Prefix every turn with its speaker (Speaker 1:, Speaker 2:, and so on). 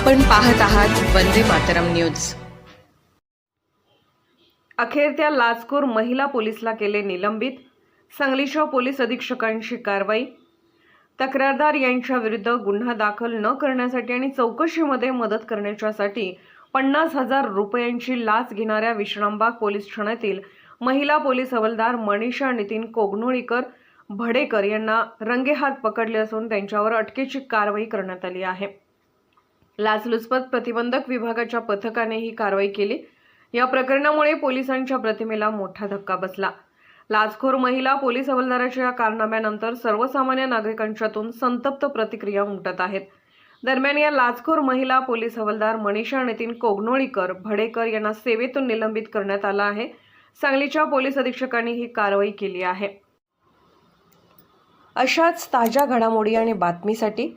Speaker 1: आपण पाहत आहात वंदे मातरम न्यूज.
Speaker 2: अखेर त्या लाचखोर महिला पोलिसला केले निलंबित. सांगलीच्या पोलीस अधीक्षकांची कारवाई. तक्रारदार यांच्या विरुद्ध गुन्हा दाखल न करण्यासाठी आणि चौकशीमध्ये मदत करण्याच्यासाठी पन्नास हजार रुपयांची लाच घेणाऱ्या विश्रामबाग पोलीस ठाण्यातील महिला पोलीस हवालदार मनीषा नितीन कोगनोळीकर भडेकर यांना रंगेहात पकडले असून त्यांच्यावर अटकेची कारवाई करण्यात आली आहे. लाचलुचपत प्रतिबंधक विभागाच्या पथकाने ही कारवाई केली. या प्रकरणामुळे पोलिसांच्या प्रतिमेला मोठा धक्का बसला. लाचखोर महिला पोलीस हवालदाराच्या या कारनाम्यानंतर सर्वसामान्य नागरिकांच्यातून संतप्त प्रतिक्रिया उमटत आहेत. दरम्यान या लाचखोर महिला पोलीस हवालदार मनीषा नितीन कोगनोळीकर भडेकर यांना सेवेतून निलंबित करण्यात आलं आहे. सांगलीच्या पोलीस अधीक्षकांनी ही कारवाई केली आहे. अशाच ताज्या घडामोडी आणि बातमीसाठी